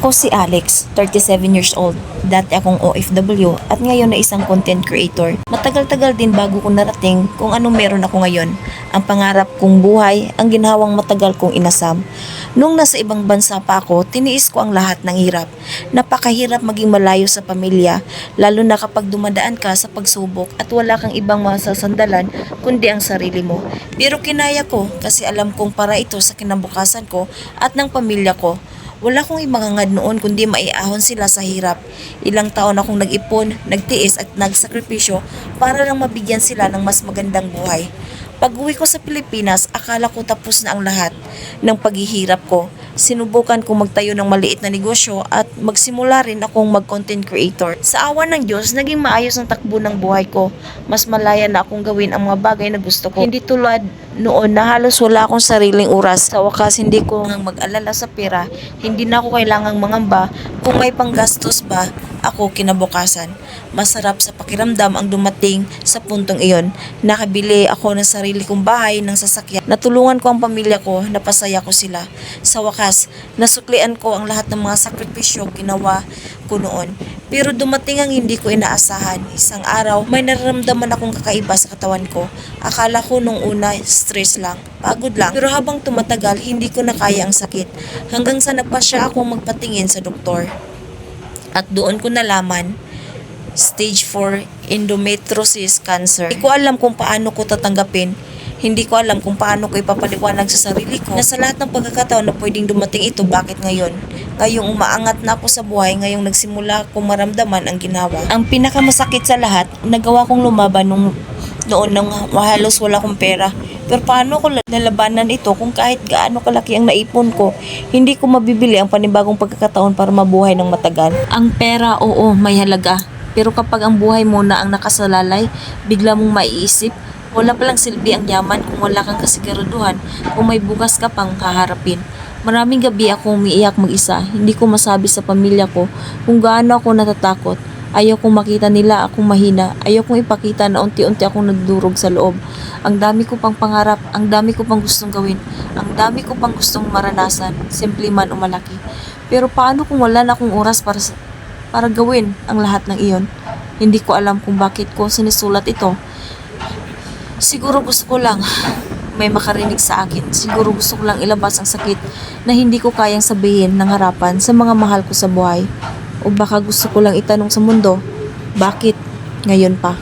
Ako si Alex, 37 years old. Dati akong OFW at ngayon na isang content creator. Matagal-tagal din bago ko narating kung anong meron ako ngayon. Ang pangarap kong buhay, ang ginhawang matagal kong inasam. Nung nasa ibang bansa pa ako, tiniis ko ang lahat ng hirap. Napakahirap maging malayo sa pamilya, lalo na kapag dumadaan ka sa pagsubok at wala kang ibang masasandalan kundi ang sarili mo. Pero kinaya ko kasi alam kong para ito sa kinabukasan ko at ng pamilya ko. Wala kong imangangad noon kundi maiahon sila sa hirap. Ilang taon akong nag-ipon, nagtiis at nagsakripisyo para lang mabigyan sila ng mas magandang buhay. Pag uwi ko sa Pilipinas, akala ko tapos na ang lahat ng paghihirap ko. Sinubukan kong magtayo ng maliit na negosyo at magsimula rin akong mag-content creator. Sa awa ng Diyos, naging maayos ang takbo ng buhay ko. Mas malaya na akong gawin ang mga bagay na gusto ko. Hindi tulad noon na halos wala akong sariling oras. Sa wakas, hindi ko mag-alala sa pera. Hindi na ako kailangang mangamba kung may panggastos ba ako kinabukasan. Masarap sa pakiramdam ang dumating sa puntong iyon. Nakabili ako ng sarili kong bahay ng sasakyan. Natulungan ko ang pamilya ko, napasaya ko sila. Sa wakas, nasuklian ko ang lahat ng mga sakripisyo ginawa ko noon. Pero dumating ang hindi ko inaasahan. Isang araw, may nararamdaman akong kakaiba sa katawan ko. Akala ko nung una, stress lang. Pagod lang. Pero habang tumatagal, hindi ko na kaya ang sakit. Hanggang sa nagpasya akong magpatingin sa doktor. At doon ko nalaman, stage 4 endometriosis cancer. Hindi ko alam kung paano ko tatanggapin. Hindi ko alam kung paano ko ipapaliwanag sa sarili ko na sa lahat ng pagkakataon na pwedeng dumating ito, bakit ngayon? Ngayong umaangat na ako sa buhay, ngayong nagsimula akong maramdaman ang ginawa. Ang pinakamasakit sa lahat, nagawa kong lumaban nung noon nang halos wala akong pera. Pero paano ko nalabanan ito kung kahit gaano kalaki ang naipon ko, hindi ko mabibili ang panibagong pagkakataon para mabuhay ng matagal. Ang pera, oo, may halaga. Pero kapag ang buhay mo na ang nakasalalay, bigla mong maiisip, wala palang silbi ang yaman kung wala kang kasiguraduhan kung may bukas ka pang kaharapin. Maraming gabi akong umiiyak mag-isa. Hindi ko masabi sa pamilya ko kung gaano ako natatakot. Ayaw kong makita nila akong mahina. Ayaw kong ipakita na unti-unti akong nagdurog sa loob. Ang dami ko pang pangarap, ang dami ko pang gustong gawin, ang dami ko pang gustong maranasan, simple man o malaki. Pero paano kung wala na akong oras para para gawin ang lahat ng iyon? Hindi ko alam kung bakit ko sinisulat ito. Siguro gusto ko lang may makarinig sa akin. Siguro gusto ko lang ilabas ang sakit na hindi ko kayang sabihin ng harapan sa mga mahal ko sa buhay. O baka gusto ko lang itanong sa mundo, bakit ngayon pa?